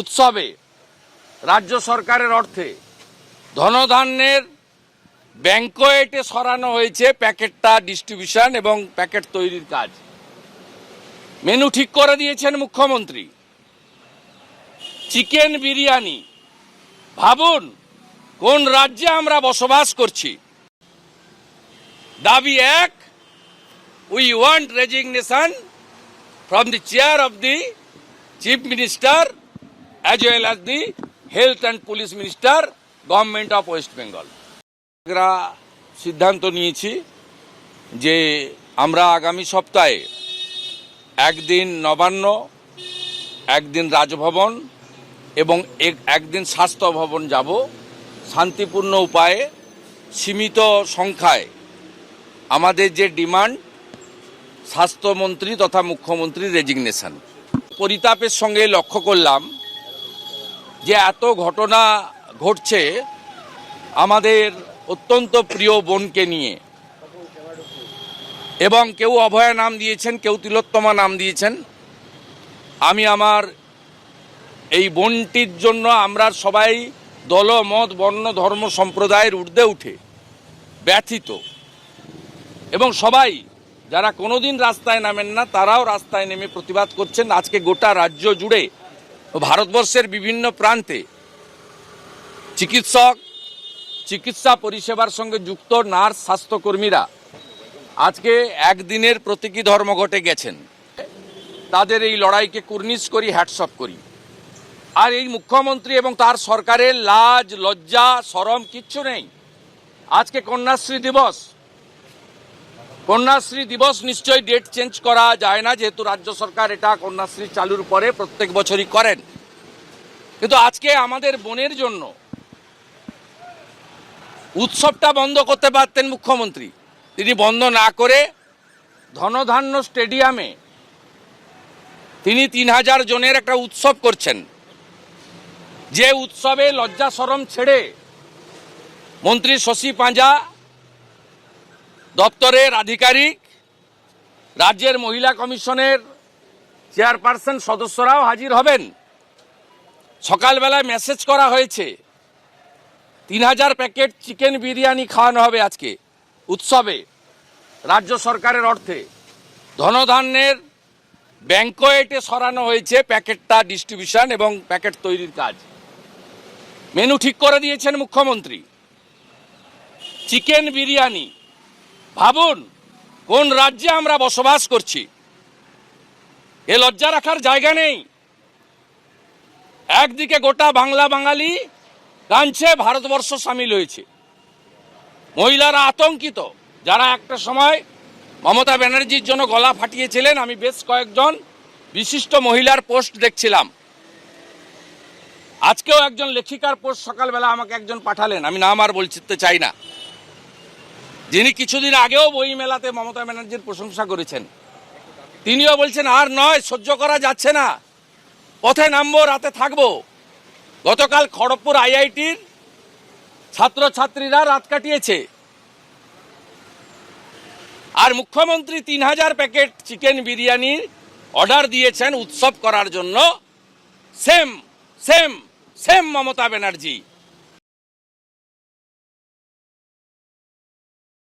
উৎসবে রাজ্য সরকারের অর্থে ধনধান্যের ব্যাংকোয়েটে সরানো হয়েছে প্যাকেটটা ডিস্ট্রিবিউশন এবং প্যাকেট তৈরির কাজ। মেনু ঠিক করে দিয়েছেন মুখ্যমন্ত্রী। চিকেন বিরিয়ানি। ভাবুন, কোন রাজ্যে আমরা বসবাস করছি? দাবি এক we want resignation from the chair of the chief minister as well as the health and police minister government of West Bengal আমরা সিদ্ধান্ত নিয়েছি যে আমরা আগামী সপ্তাহে একদিন নবান্ন, একদিন রাজভবন এবং এক- একদিন স্বাস্থ্য ভবন যাব। শান্তিপূর্ণ উপায়ে সীমিত সংখ্যায় আমাদের যে ডিমান্ড, স্বাস্থ্যমন্ত্রী তথা মুখ্যমন্ত্রীর রেজিগনেশন পরিতাপের সঙ্গে লক্ষ্য করলাম যে এত ঘটনা ঘটছে আমাদের অত্যন্ত প্রিয় বোনকে নিয়ে। এবং কেউ অভয়া নাম দিয়েছেন, কেউ তিলোত্তমা নাম দিয়েছেন। আমি আমার এই বোনটির জন্য আমরা সবাই দল, মত, বর্ণ, ধর্ম, সম্প্রদায়ের ঊর্ধ্বে উঠে ব্যথিত। এবং সবাই যারা কোনোদিন রাস্তায় নামেন না, তারাও রাস্তায় নেমে প্রতিবাদ করছেন। আজকে গোটা রাজ্য জুড়ে ভারতবর্ষের বিভিন্ন প্রান্তে চিকিৎসক, চিকিৎসা পরিষেবার সঙ্গে যুক্ত নার্স, স্বাস্থ্যকর্মীরা আজকে একদিনের প্রতীকী ধর্মঘটে গেছেন। তাদের এই লড়াইকে কুর্নিশ করি হ্যাটসঅপ করি। আর এই মুখ্যমন্ত্রী এবং তার সরকারের লাজ, লজ্জা, সরম কিচ্ছু নেই। আজকে কন্যাশ্রী দিবস কন্যাশ্রী দিবস নিশ্চয়ই ডেট চেঞ্জ করা যায় না, যেহেতু রাজ্য সরকার এটা কন্যাশ্রী চালুর পরে প্রত্যেক বছরই করেন। কিন্তু আজকে আমাদের বোনের জন্য উৎসবটা বন্ধ করতে পারতেন মুখ্যমন্ত্রী। তিনি বন্ধ না করে ধনধান্য স্টেডিয়ামে তিনি তিন হাজার জনের একটা উৎসব করছেন। যে উৎসবে লজ্জা সরম ছেড়ে মন্ত্রী শশী পাঁজা দপ্তরের আধিকারিক, রাজ্যের মহিলা কমিশনের চেয়ারপারসন সদস্যরাও হাজির হবেন। সকালবেলায় মেসেজ করা হয়েছে, তিন হাজার প্যাকেট চিকেন বিরিয়ানি খাওয়ানো হবে আজকে, উৎসবে, রাজ্য সরকারের অর্থে। ধনধান্যের ব্যাংকোয়েটে সরানো হয়েছে প্যাকেটটা ডিস্ট্রিবিউশন এবং প্যাকেট তৈরির কাজ। মেনু ঠিক করে দিয়েছেন মুখ্যমন্ত্রী। চিকেন বিরিয়ানি ভাবুন, কোন রাজ্যে আমরা বসবাস করছি? এ লজ্জা রাখার জায়গা নেই। একদিকে গোটা বাংলা বাঙালি কাঁদছে, ভারতবর্ষ সামিল হয়েছে। মহিলারা আতঙ্কিত, যারা একটা সময় মমতা ব্যানার্জির জন্য গলা ফাটিয়েছিলেন, আমি বেশ কয়েকজন বিশিষ্ট মহিলার পোস্ট দেখছিলাম। আজকেও একজন লেখিকার পোস্ট সকালবেলা আমাকে একজন পাঠালেন, আমি নাম আর বলতে চাই না। যিনি কিছুদিন আগেও বই মেলাতে মমতা ব্যানার্জির প্রশংসা করেছেন। তিনিও বলছেন, আর নয়, সহ্য করা যাচ্ছে না। পথে নামবো, রাতে থাকব। গতকাল খড়গপুর আইআইটির ছাত্রছাত্রীরা রাত কাটিয়েছে। আর মুখ্যমন্ত্রী তিন হাজার প্যাকেট চিকেন বিরিয়ানির অর্ডার দিয়েছেন উৎসব করার জন্য। Same same same Mamata Banerjee.